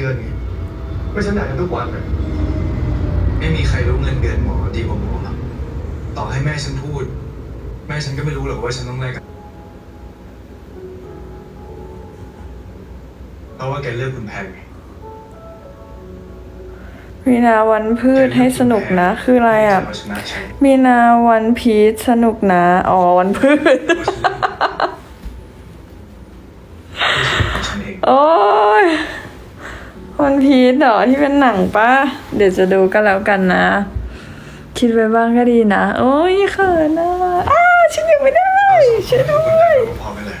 ดือนไงก็ฉันด่ากันทุกวันเลยไม่มีใครรู้เงินเดือนหมอดีกว่าหมอหรอกต่อให้แม่ฉันพูด แม่ฉันก็ไม่รู้หรอกว่าฉันต้องแลกกับเพราะว่าแกเลือกคุณแพงไงมีนาวันพืชให้สนุกนะ คืออะไรอะเอาชนะฉันมีนาวันพีชสนุกนะ อ๋อวันพืชเอาชนะฉันเองโอ้ย วันพีชเหรอที่เป็นหนังปะเดี๋ยวจะดูก็แล้วกันนะ คิดไว้บ้างก็ดีนะ โอ้ยเขินนะอ้าฉันยังไม่ได้ช่วยด้วยพอไปเลย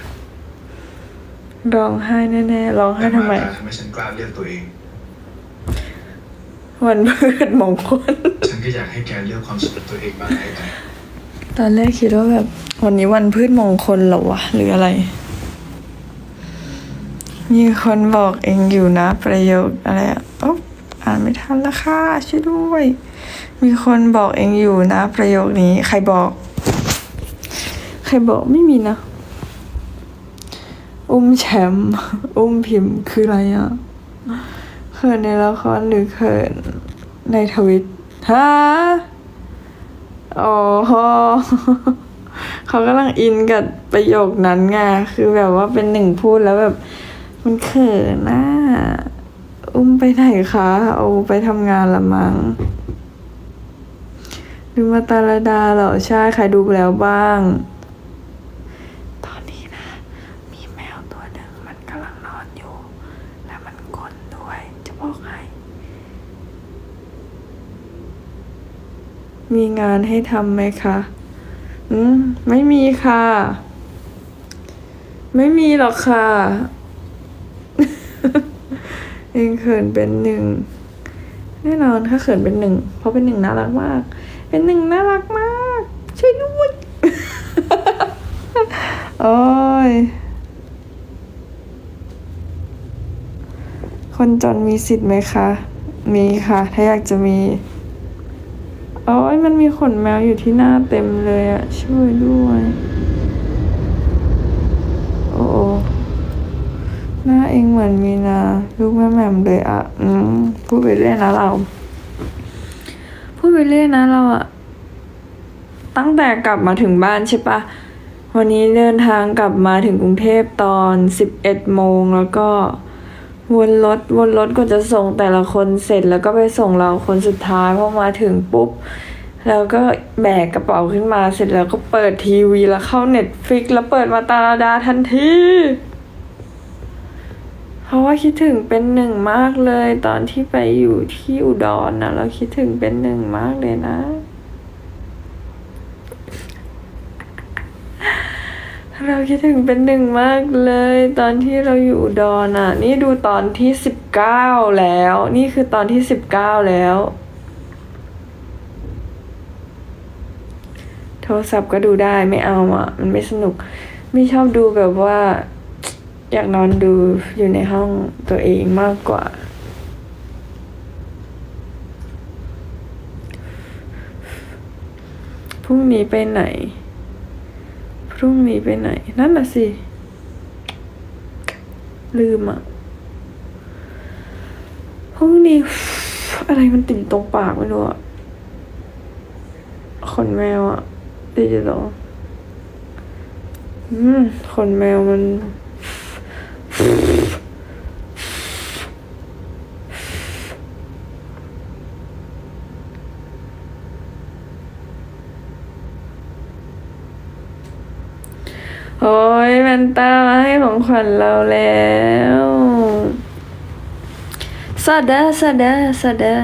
ร้องไห้แน่ๆร้องไห้ทำไมทำให้ฉันกล้าเลือกตัวเอง วันพืชมงคลฉันก็อยากให้แกเลือกความสุขตัวเองบ้างไอ้แต่ตอนแรกคิดว่าแบบวันนี้วันพืชมงคลเหรอวะหรืออะไร มีคนบอกเองอยู่นะ ประโยคอะไรอะโอ๊ะอ่านไม่ทันละค่ะช่วยด้วย มีคนบอกเองอยู่นะ ประโยคนี้ ใครบอก ใครบอกไม่มีนะ อุ้มแชมป์อุ้มพิมพ์คืออะไรอะเขินในละครหรือเขินในทวิตฮะอ๋อเขากำลังอินกับประโยคนั้นไงคือแบบว่าเป็นหนึ่งพูดแล้วแบบ มันเขินนะอุ้มไปไหนคะเอาไปทำงานละมั้งดูมาตาลดาเหรอใช่ใครดูแล้วบ้าง ตอนนี้นะ มีแมวตัวหนึ่งมันกำลังนอนอยู่ และมันกลนด้วย จะบอกให้มีงานให้ทำไหมคะ อืม ไม่มีค่ะ ไม่มีหรอกค่ะ เองเขินเป็นหนึ่งแน่นอนถ้าเขินเป็นหนึ่งเพราะเป็นหนึ่งน่ารักมาก เป็นหนึ่งน่ารักมากช่วยด้วยโอ้ยคนจนมีสิทธิ์ไหมคะ มีค่ะ ถ้าอยากจะมีโอ้ยมันมีขนแมวอยู่ที่หน้าเต็มเลยอะช่วยด้วย โอ้โอ้หน้า เองเหมือนมีนาลูกแม่แม่มเลยอะอืมพูดไปเรื่อยนะเรา พูดไปเรื่อยนะเราอะตั้งแต่กลับมาถึงบ้านใช่ปะวันนี้เดินทางกลับมาถึงกรุงเทพตอนสิบเอ็ดโมงแล้วก็วนรถวนรถก็จะส่งแต่ละคนเสร็จแล้วก็ไปส่งเราคนสุดท้ายพอมาถึงปุ๊บ แล้วก็แบกกระเป๋าขึ้นมาเสร็จแล้วก็เปิดทีวีแล้วเข้าเน็ตฟิกแล้วเปิดมาตาลาดาทันที เพราะว่าคิดถึงเป็นหนึ่งมากเลย ตอนที่ไปอยู่ที่อุดรนะเราคิดถึงเป็นหนึ่งมากเลยนะ เราคิดถึงเป็นหนึ่งมากเลย ตอนที่เราอยู่อุดอนอะ นี่ดูตอนที่สิบเก้าแล้ว นี่คือตอนที่สิบเก้าแล้ว โทรศัพท์ก็ดูได้ไม่เอาอะ มันไม่สนุก ไม่ชอบดูแบบว่า อยากนอนดูอยู่ในห้องตัวเองมากกว่า พรุ่งนี้ไปไหน พรุ่งนี้ไปไหน นั่นน่ะสิ ลืมอะ พรุ่งนี้ อะไรมันติ่มตรงปากไม่รู้อะขนแมวอะดิจิตอลอืมขนแมวมัน โอ้ยแมนต้ามาให้ของขวัญเราแล้วสวัสดีสวัสดีสวัสดี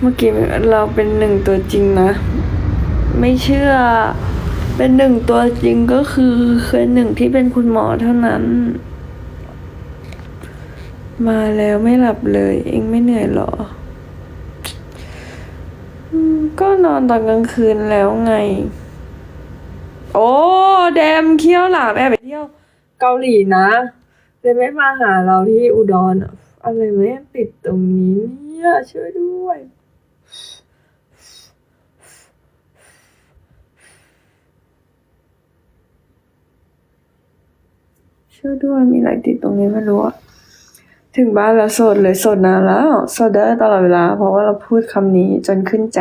เมื่อกี้เราเป็นหนึ่งตัวจริงนะ ไม่เชื่อ เป็นหนึ่งตัวจริงก็คือเคยหนึ่งที่เป็นคุณหมอเท่านั้น มาแล้วไม่หลับเลย เองไม่เหนื่อยหรอ ก็นอนตอนกลางคืนแล้วไง โอ้แดมเคี้ยวหลามแอบไปเที่ยว เกาหลีนะเลยไม่มาหาเราที่อุดรอะอะไรไม่ติดตรงนี้เนี่ยช่วยด้วย ช่วยด้วยมีอะไรติดตรงนี้ไม่รู้อะถึงบ้านแล้วโสดเลยโสดนานแล้วโสดเด้อตลอดเวลา เพราะว่าเราพูดคำนี้จนขึ้นใจ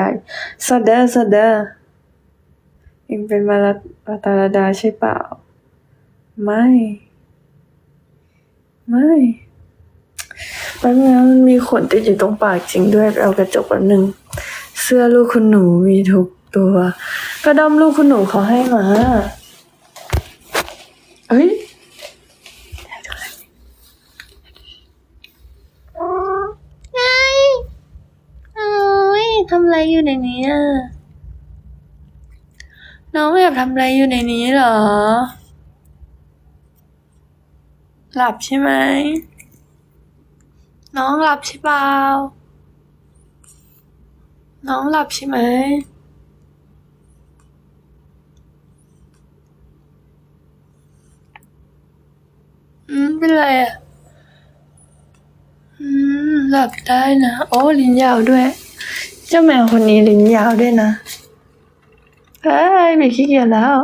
โสดเด้อโสดเด้อเองเป็นมาลาตาลาดาใช่เปล่า ไม่ ไม่แป๊บนึงมันมีขนติดอยู่ตรงปากจริงด้วยเอากระจกแป๊บนึง เสื้อลูกคุณหนูมีทุกตัว กระดอมลูกคุณหนูเขาให้มา เอ้ย ไงโอ้ยทำ อะไรอยู่ในนี้อะน้องแอบทำอะไรอยู่ในนี้เหรอ หลับใช่ไหม น้องหลับใช่เปล่า น้องหลับใช่ไหม อืม เป็นไรอะ อืม หลับได้นะ โอ้ ลิ้นยาวด้วย เจ้าแมวคนนี้ลิ้นยาวด้วยนะเฮ้ยไม่ขี้เกียจแล้ว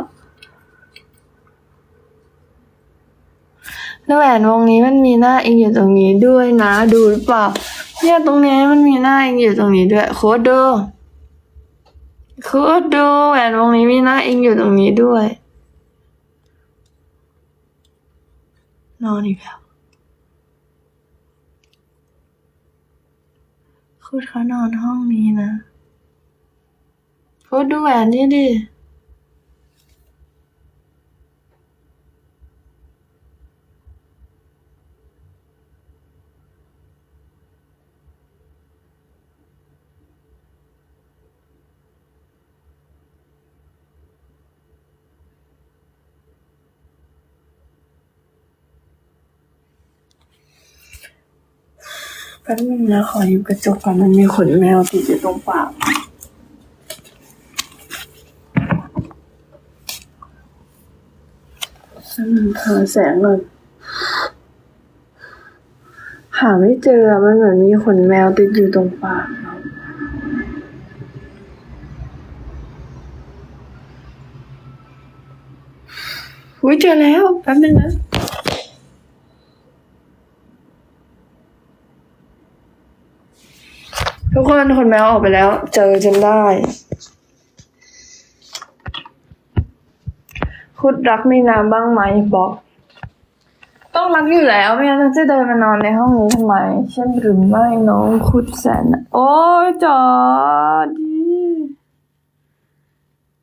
แล้วแหวนวงนี้มันมีหน้าเองอยู่ตรงนี้ด้วยนะ ดูหรือเปล่าเนี่ยตรงนี้มันมีหน้าเองอยู่ตรงนี้ด้วยโคตรดูโคตรดูแหวนวงนี้มีหน้าเองอยู่ตรงนี้ด้วย นอนอีกแล้ว พูดเขานอนห้องนี้นะพูดดูแหวนนี่ดิ แป๊บนึงนะขออยู่กระจกก่อนมันมีขนแมวติดอยู่ตรงปากฉันหาแสงก่อนหาไม่เจอมันเหมือนมีขนแมวติดอยู่ตรงปากอุ้ยเจอแล้วแป๊บนึงนะ ทุกคนขนแมวออกไปแล้ว เจอจนได้ คุดรักมีน้ำบ้างไหมบอก ต้องรักอยู่แล้ว ไม่งั้นจะเดินมานอนในห้องนี้ทำไมใช่หรือไม่น้องคุดแสน โอ้จอดี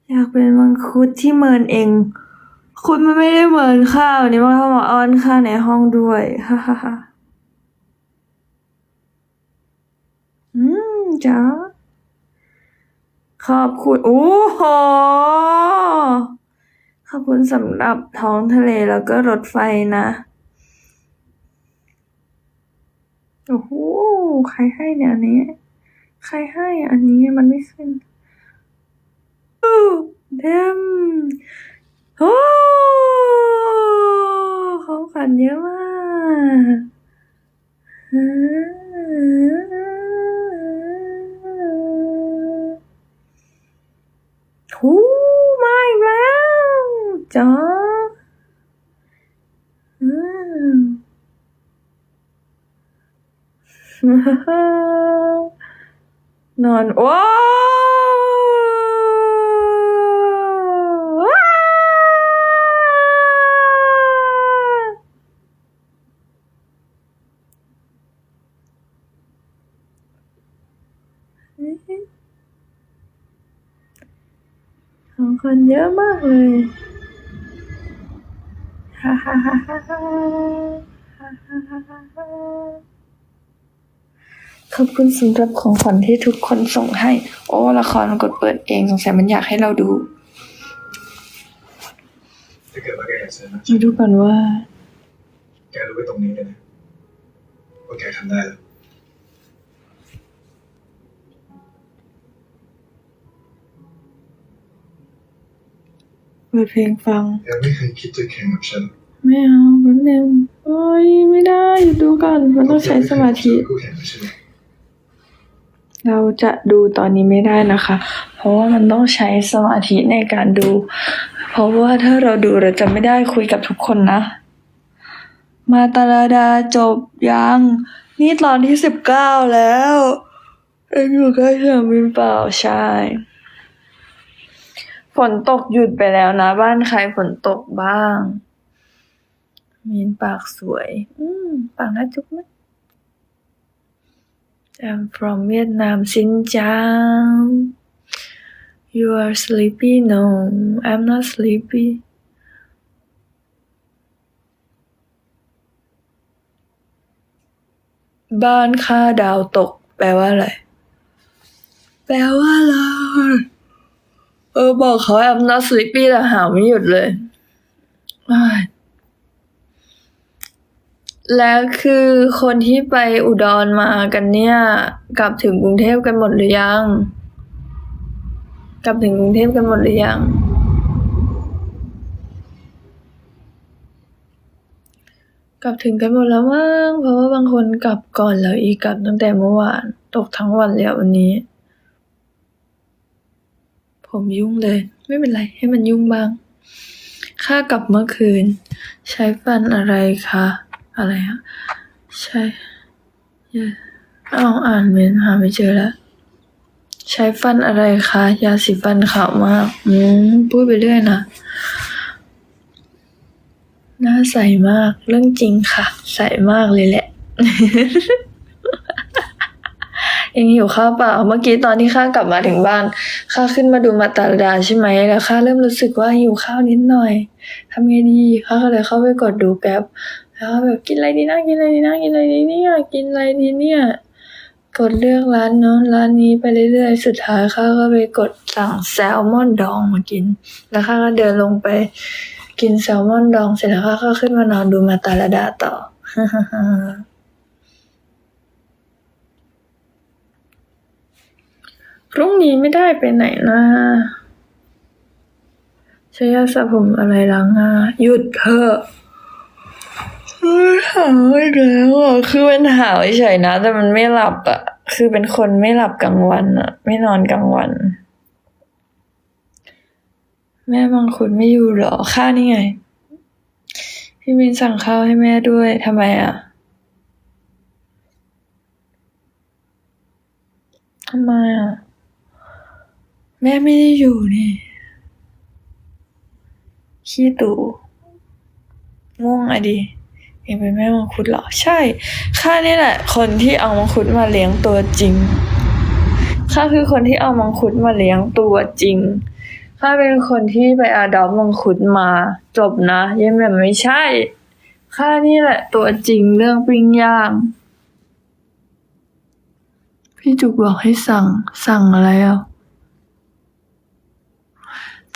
อยากเป็นมังคุดที่เมินเอง คุณมันไม่ได้เมินข้าวนี่มันเข้ามาอ้อนข้าในห้องด้วยฮ่าฮ่าฮ่า อืม จ้าขอบคุณ โอ้โห ขอบคุณสำหรับท้องทะเลแล้วก็รถไฟนะ โอ้โห ใครให้เนี่ยอันนี้ ใครให้อันนี้มันไม่ขึ้นอู้เดมโอ้ของขวัญเยอะมาก โอ้มาอีกแล้วจ้าอืมนอนโอ้ว้าวของคน เยอะมากเลยฮ่าฮ่าฮ่าฮ่าฮ่าฮ่าฮ่าฮ่าฮ่าขอบคุณสำหรับของขวัญที่ทุกคนส่งให้ โอ้ ละครมันกดเปิดเองสงสัยมันอยากให้เราดูถ้าเกิดว่าแกอยากเจอนะมาดูก่อนว่า แกรู้ไว้ตรงนี้เลยนะว่าแกทำได้แล้ว เปิดเพลงฟังแกไม่เคยคิดจะแข่งกับฉันไม่เอาแป๊บนึงโอ้ยไม่ได้หยุดดูก่อนมันต้องใช้สมาธิ คู่แข่งกับฉันเราจะดูตอนนี้ไม่ได้นะคะ เพราะว่ามันต้องใช้สมาธิในการดู เพราะว่าถ้าเราดูเราจะไม่ได้คุยกับทุกคนนะ มาตาลาดาจบยัง นี่ตอนที่สิบเก้าแล้วเอ็งอยู่ใกล้สนามบินเปล่าใช่ ฝนตกหยุดไปแล้วนะ บ้านใครฝนตกบ้าง มีนปากสวย อืม ปากน่าจุ๊บไหม I'm from Vietnam ซินจาง You are sleepy? No, I'm not sleepy. บ้านค่าดาวตก แปลว่าอะไร แปลว่าอะไร เออ บอกเขา I'm not sleepy แต่หาไม่หยุดเลย แล้วคือคนที่ไปอุดรมากันเนี่ย กลับถึงกรุงเทพกันหมดหรือยัง กลับถึงกรุงเทพกันหมดหรือยังกลับถึงกันหมดแล้วมั้งเพราะว่าบางคนกลับก่อนแล้วอีกกลับตั้งแต่เมื่อวาน ตกทั้งวันเลยอะวันนี้ ผมยุ่งเลย ไม่เป็นไร ให้มันยุ่งบ้าง ค่ากลับเมื่อคืน ใช้ฟันอะไรคะ อะไรอะใช่เย้เอาอ่านเมนหาไม่เจอแล้ว ใช้ฟันอะไรคะ ยาสีฟันขาวมาก อืม พูดไปเรื่อยนะ หน้าใสมาก เรื่องจริงค่ะ ใสมากเลยแหละ เองหิวข้าวเปล่า เมื่อกี้ตอนที่ข้ากลับมาถึงบ้านข้าขึ้นมาดูมาตาดาใช่ไหมแล้วข้าเริ่มรู้สึกว่าหิวข้าวนิดหน่อยทำไงดีข้าก็เลยเข้าไปกดดูแก๊ปแล้วแบบกินอะไรดีนะกินอะไรดีนะกินอะไรดีเนี่ยกินอะไรดีเนี่ยกดเลือกร้านโน้นร้านนี้ไปเรื่อยๆ สุดท้ายข้าก็ไปกดสั่งแซลมอนดองมากิน แล้วข้าก็เดินลงไป กินแซลมอนดองเสร็จแล้วข้าก็ขึ้นมานอนดูมาตาลดาต่อ พรุ่งนี้ไม่ได้ไปไหนนะใช้ยาสระผมอะไรล้างหน้าหยุดเถอะเฮ้ยหาวอีกแล้วอะคือมันหาวเฉยนะ แต่มันไม่หลับอะ คือเป็นคนไม่หลับกลางวันอะ ไม่นอนกลางวัน แม่บางคนไม่อยู่เหรอค่านี่ไง พี่มินสั่งข้าวให้แม่ด้วยทำไมอะทำไมอะ แม่ไม่ได้อยู่นี่ขี้ตู่ง่วงอะดิเองเป็นแม่มังคุดเหรอ ใช่ ข้านี่แหละ คนที่เอามังคุดมาเลี้ยงตัวจริง ข้าคือคนที่เอามังคุดมาเลี้ยงตัวจริง ข้าเป็นคนที่ไปอาดอปมังคุดมา จบนะยังแบบไม่ใช่ ข้านี่แหละ ตัวจริงเรื่องปิ้งย่าง พี่จุกบอกให้สั่ง สั่งอะไรอะ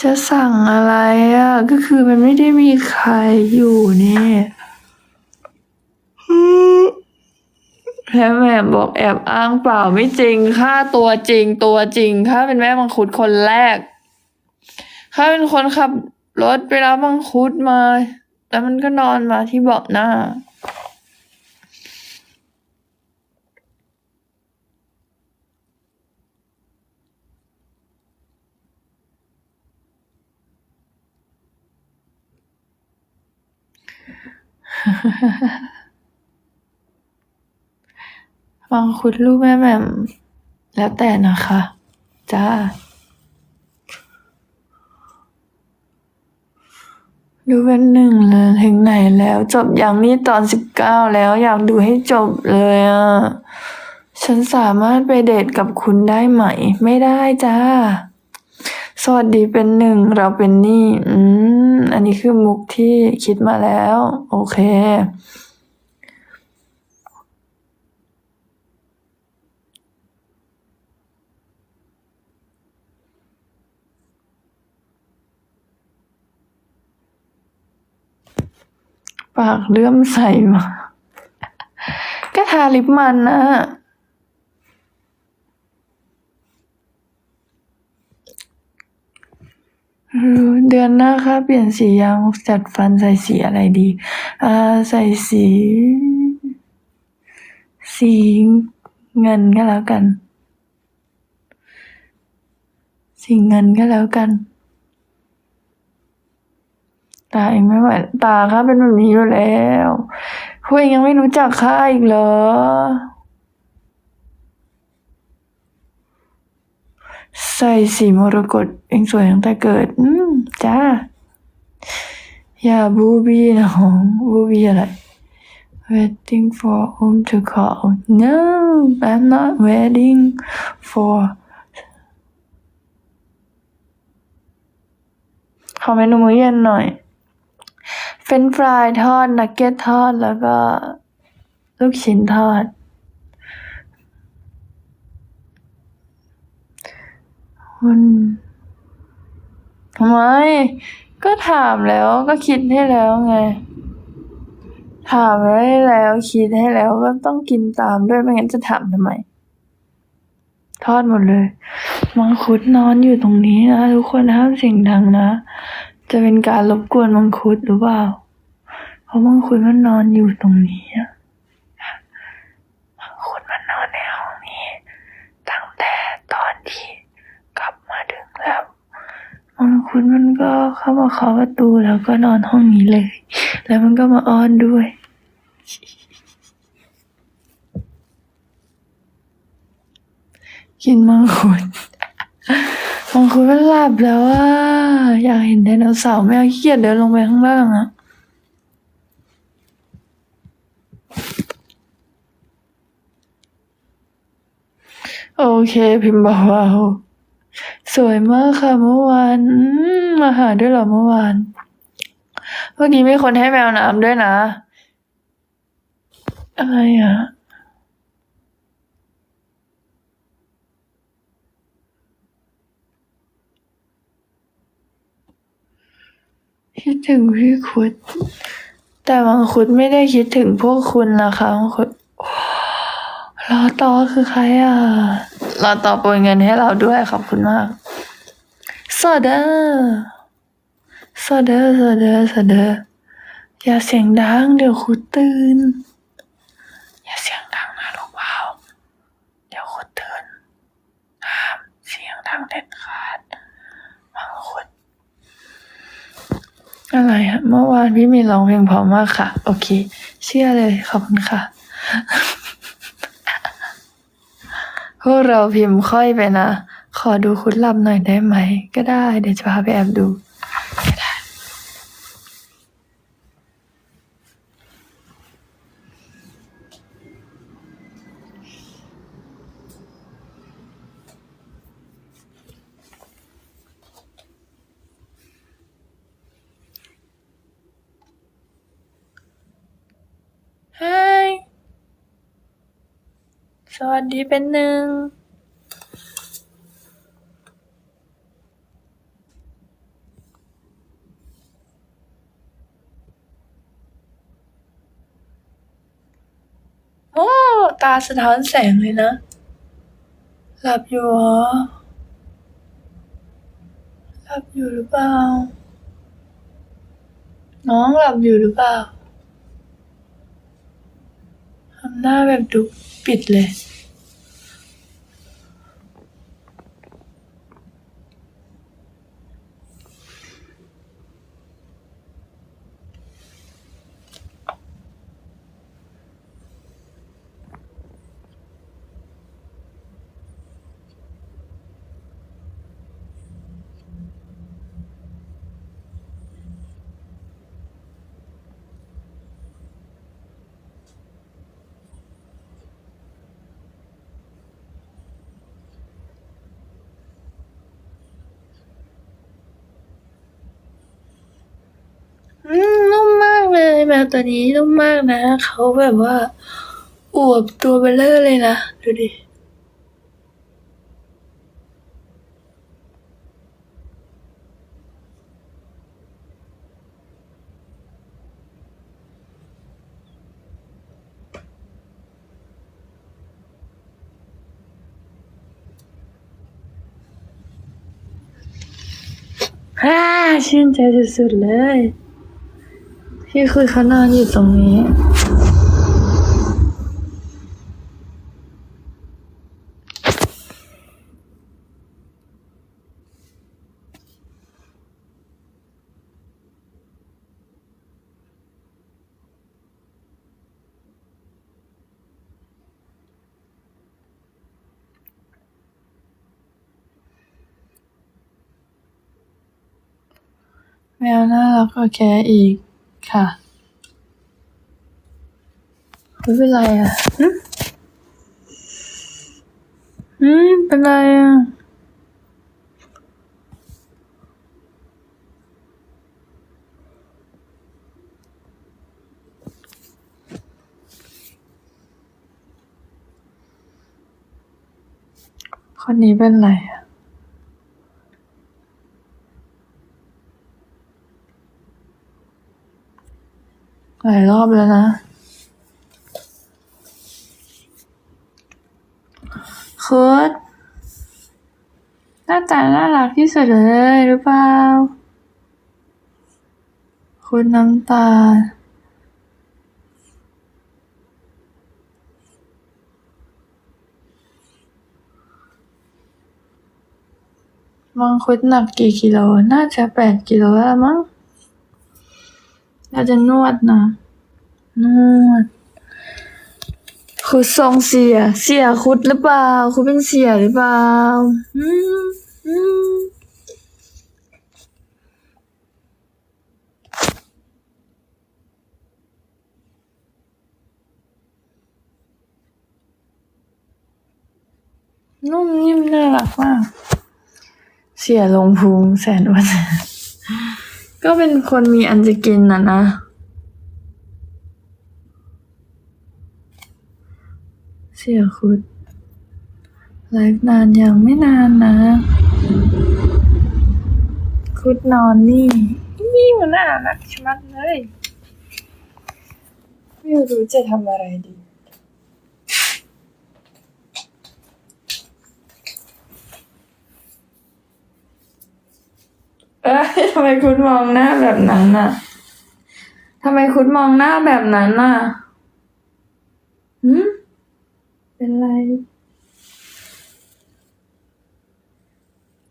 จะสั่งอะไรอะ ก็คือมันไม่ได้มีใครอยู่นี่แล้วแม่บอกแอบอ้างเปล่าไม่จริงข้าตัวจริงตัวจริงข้าเป็นแม่มังคุดคนแรกข้าเป็นคนขับรถไปรับมังคุดมา แล้วมันก็นอนมาที่เบาะหน้า มังคุดลูกแม่แหม่มแล้วแต่นะคะ จ้า ดูเป็นหนึ่งเลยถึงไหนแล้ว จบอยังนี่ตอนสิบเก้าแล้วอยากดูให้จบเลยอะ ฉันสามารถไปเดทกับคุณได้ไหม ไม่ได้จ้า สวัสดีเป็นหนึ่งเราเป็นนี่ อืม อันนี้คือมุกที่คิดมาแล้ว โอเค ปากเลื่อมใสมาก็ทาลิปมันนะเออเดือนหน้าค่ะเปลี่ยนสียังจัดฟันใส่สีอะไรดีอ่าใส่สี สีเงินก็แล้วกัน สีเงินก็แล้วกัน ตาเองไม่ไหวตาค่ะเป็นแบบนี้อยู่แล้วพวกเองยังไม่รู้จักข้าอีกเหรอใส่สีมรกตเองสวยตั้งแต่เกิด อื จ้า อย่าบูบี้นะหงบูบี้อะไร waiting for home to call no I'm not waiting for ขอเมนูมื้อเย็นหน่อย เฟรนฟรายทอด นักเก็ตทอด แล้วก็ลูกชิ้นทอดคุณ ทำไม ก็ถามแล้วก็คิดให้แล้วไง ถามให้แล้วคิดให้แล้วก็ต้องกินตามด้วยไม่งั้นจะถามทำไม ทอดหมดเลย มังคุดนอนอยู่ตรงนี้นะทุกคนห้ามเสียงดังนะ จะเป็นการรบกวนมังคุดหรือเปล่า เพราะมังคุดมันนอนอยู่ตรงนี้มังคุดมันนอนในห้องนี้ ตั้งแต่ตอนที่กลับมาถึงแล้ว มังคุดมันก็เข้ามาเคาะประตูแล้วก็นอนห้องนี้เลย แล้วมันก็มาอ้อนด้วย กินมังคุดมังคุดมันหลับแล้วอะอยากเห็นไดโนเสาร์ไม่เอาขี้เกียจเดินลงไปข้างล่างอะโอเค พิมพ์บอกว่าส วยมากค่ะเมื่อวานมาหาด้วยเหรอเมื่อวาน เมื่อกี้มีคนให้แมวน้ำด้วยนะ อะไรอะคิดถึงพี่คุด แต่มังคุดไม่ได้คิดถึงพวกคุณนะคะมังคุดรอต่อคือใครอะรอต่อโปรยเงินให้เราด้วยขอบคุณมาก สวัสดีสวัสดีสวัสดีสวัสดีอย่าเสียงดังเดี๋ยวครูตื่น อย่าเสียงดังนะลูกเบาเดี๋ยวครูตื่นห้ามเสียงดังเด็ดขาดมังคุดอะไรอะเมื่อวานพี่มีร้องเพลงพราะมากค่ะ โอเค เชื่อเลยขอบคุณค่ะ พวกเราพิมพ์ค่อยไปนะ ขอดูคุณลำหน่อยได้ไหม ก็ได้ เดี๋ยวจะพาไปแอบดู ก็ได้ฮสวัสดีเป็นหนึ่ง โอ้ ตา สะท้อนแสงเลยนะ หลับอยู่หรอ หลับอยู่หรือเปล่า น้องหลับอยู่หรือเปล่า ทำหน้าแบบดุปิดเลย แมวตัวนี้นุ่มมากนะ เขาแบบว่าอวบตัวเบลเลอร์เลยนะ ดูดิฮ่าชื่นใจสุดๆเลย พี่คือเขานานอยู่ตรงนี้ แมวน่ารักกว่าแอีก ค่ะไม่เป็นไรอะหึอืมเป็นไรอะคนนี้เป็นไรอะ หลายรอบแล้วนะคุดหน้าตาน่ารักที่สุดเลยหรือเปล่า คุณน้ำตาลมังคุดหนักกี่กิโล น่าจะแปดกิโลแล้วมั้ง เราจะนวดนะ นวด คุณทรงเสีย เสียคุดหรือเปล่า คุณเป็นเสียหรือเปล่า อืมอืมนุ่มนิ่มน่ารักมาก เสียลงพุงแสนอ้วน ก็เป็นคนมีอันจะกินนะนะ เสียคุดไลฟ์นานยังไม่นานนะ คุดนอนนี่นี่มันน่ารักชะมัดเลย ไม่รู้จะทำอะไรดี เอ้ยทำไมคุณมองหน้าแบบนั้นน่ะทำไมคุณมองหน้าแบบนั้นน่ะหืมเป็นไร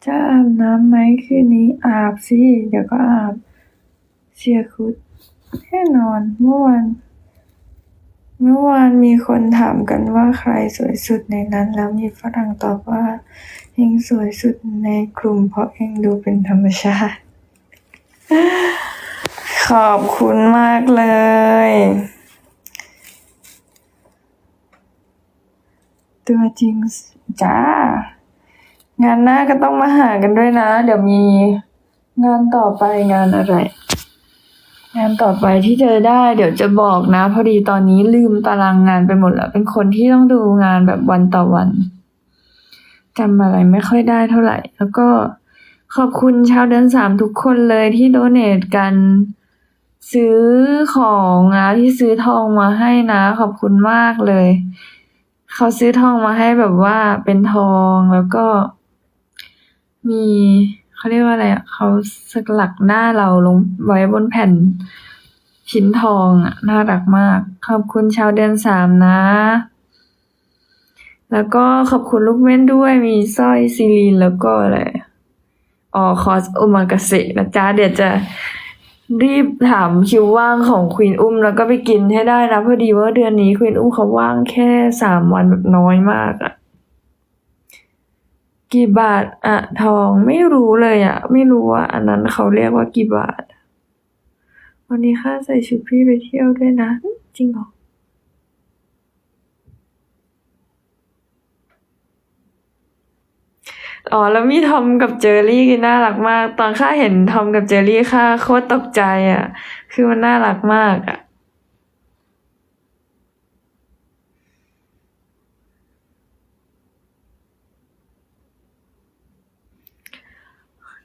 จะอาบน้ำไหมคืนนี้อาบสิ เดี๋ยวก็อาบ เสียคุดแน่นอนเมื่อวานเมื่อวานมีคนถามกันว่าใครสวยสุดในนั้นแล้วมีฝรั่งตอบว่า เองสวยสุดในกลุ่มเพราะเองดูเป็นธรรมชาติ ขอบคุณมากเลย ตัวจริงจ้างานหน้าก็ต้องมาหากันด้วยนะ เดี๋ยวมีงานต่อไปงานอะไร งานต่อไปที่เจอได้ เดี๋ยวจะบอกนะ พอดีตอนนี้ลืมตารางงานไปหมดแล้ว เป็นคนที่ต้องดูงานแบบวันต่อวัน จำอะไรไม่ค่อยได้เท่าไหร่ แล้วก็ขอบคุณชาวเดือนสามทุกคนเลยที่โดเนทกัน ซื้อของนะที่ซื้อทองมาให้นะ ขอบคุณมากเลย เขาซื้อทองมาให้แบบว่าเป็นทองแล้วก็ มีเขาเรียกว่าอะไรอะเขาสลักหน้าเราลงไว้บนแผ่นชิ้นทองอะน่ารักมาก ขอบคุณชาวเดือนสามนะ แล้วก็ขอบคุณลูกเม่นด้วยมีสร้อยซีลีนแล้วก็อะไรอ๋อคอสโอมากาเสะนะจ๊ะ เดี๋ยวจะรีบถามคิวว่างของควีนอุ้มแล้วก็ไปกินให้ได้นะพอดีว่าเดือนนี้ควีนอุ้มเขาว่างแค่สามวันแบบน้อยมากอะกี่บาทอะทองไม่รู้เลยอะไม่รู้ว่า อันนั้นเขาเรียกว่ากี่บาท วันนี้ข้าใส่ชุดพี่ไปเที่ยวด้วยนะ จริงเหรอ อ๋อแล้วมีทอมกับเจอรี่น่ารักมาก ตอนข้าเห็นทอมกับเจอรี่ข้าโคตรตกใจอะ คือมันน่ารักมากอะ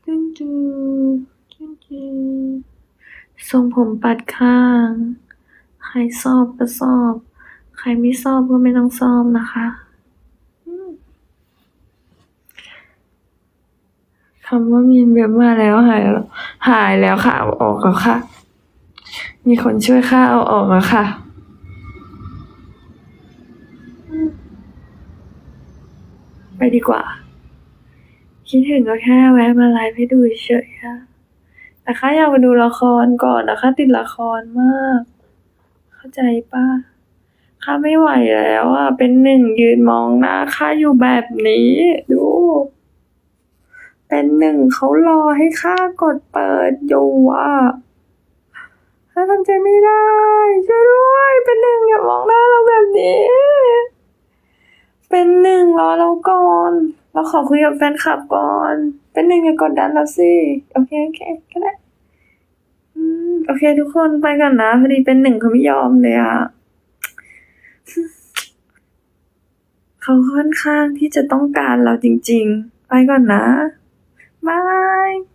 จุนจูจุนจูทรงผมปัดข้าง ใครชอบก็ชอบ ใครไม่ชอบก็ไม่ต้องชอบนะคะอืม คำว่ามีนเว็บมาแล้วหายแล้วหายแล้วค่ะเอาออกแล้วค่ะ มีคนช่วยข้าเอาออกแล้วค่ะ ไปดีกว่า คิดถึงก็แค่แวะมาไลฟ์ให้ดูเฉยค่ะแต่ข้าอยากไปดูละครก่อนนะข้าติดละครมาก เข้าใจป่ะข้าไม่ไหวแล้วอะเป็นหนึ่งยืนมองหน้าข้าอยู่แบบนี้ดู เป็นหนึ่งเขารอให้ข้ากดเปิดอยู่อะถ้าทำใจไม่ได้ ช่วยด้วย เป็นหนึ่งอย่ามองหน้าเราแบบนี้ เป็นหนึ่งรอเราก่อน เราขอคุยกับแฟนคลับก่อน เป็นหนึ่งอย่ากดดันเราสิโอเคโอเคก็ได้อืมโอเค ทุกคนไปก่อนนะพอดีเป็นหนึ่งเขาไม่ยอมเลยอะเขาค่อนข้างที่จะต้องการเราจริง ๆ ไปก่อนนะ บาย